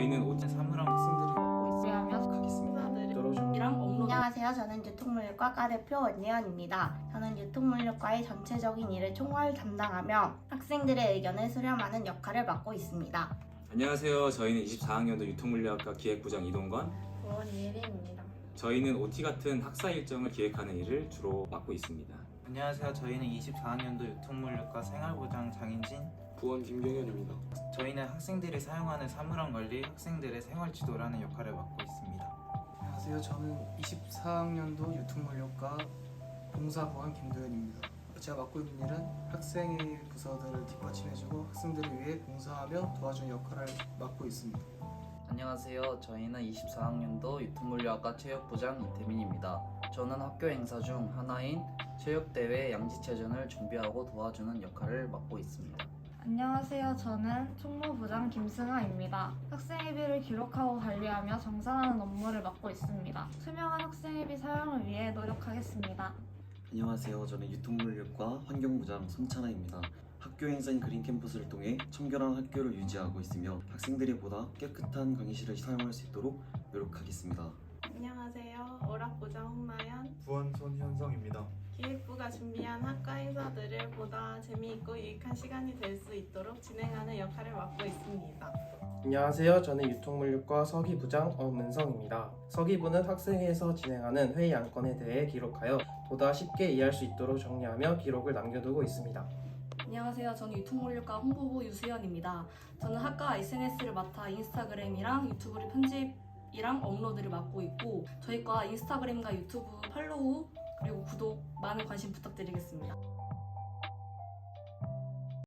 저희는 오티 사물함 학생들이 있으면 가겠습니다. 들어오신 이랑 업로드 안녕하세요. 저는 유통물류과 과대표 원예원입니다. 저는 유통물류과의 전체적인 일을 총괄 담당하며 학생들의 의견을 수렴하는 역할을 맡고 있습니다. 안녕하세요. 저희는 24학년도 유통물리학과 기획부장 이동건. 원예린입니다. 저희는 OT 같은 학사 일정을 기획하는 일을 주로 맡고 있습니다. 안녕하세요. 저희는 24학년도 유통물류과 생활보장 장인진. 부원 김경현입니다. 저희는 학생들이 사용하는 사물함 관리, 학생들의 생활 지도라는 역할을 맡고 있습니다. 안녕하세요. 저는 24학년도 유통물류과 봉사보안 김도현입니다. 제가 맡고 있는 일은 학생의 부서들을 뒷받침해주고 학생들을 위해 봉사하며 도와주는 역할을 맡고 있습니다. 안녕하세요. 저희는 24학년도 유통물류학과 체육부장 이태민입니다. 저는 학교 행사 중 하나인 체육대회 양지체전을 준비하고 도와주는 역할을 맡고 있습니다. 안녕하세요. 저는 총무부장 김승아입니다. 학생회비를 기록하고 관리하며 정산하는 업무를 맡고 있습니다. 투명한 학생회비 사용을 위해 노력하겠습니다. 안녕하세요. 저는 유통물류과 환경부장 손찬아입니다. 학교 행사인 그린 캠퍼스를 통해 청결한 학교를 유지하고 있으며 학생들이 보다 깨끗한 강의실을 사용할 수 있도록 노력하겠습니다. 안녕하세요. 오락부장 홍마연. 부원 손현성입니다. 기획부가 준비한 학과 행사들을 보다 재미있고 유익한 시간이 될 수 있도록 진행하는 역할을 맡고 있습니다. 안녕하세요. 저는 유통물류과 서기부장 엄은성입니다. 서기부는 학생회에서 진행하는 회의 안건에 대해 기록하여 보다 쉽게 이해할 수 있도록 정리하며 기록을 남겨두고 있습니다. 안녕하세요. 저는 유통물류과 홍보부 유수연입니다. 저는 학과 SNS를 맡아 인스타그램이랑 유튜브를 편집 이랑 업로드를 맡고 있고 저희 과 인스타그램과 유튜브 팔로우 그리고 구독 많은 관심 부탁드리겠습니다.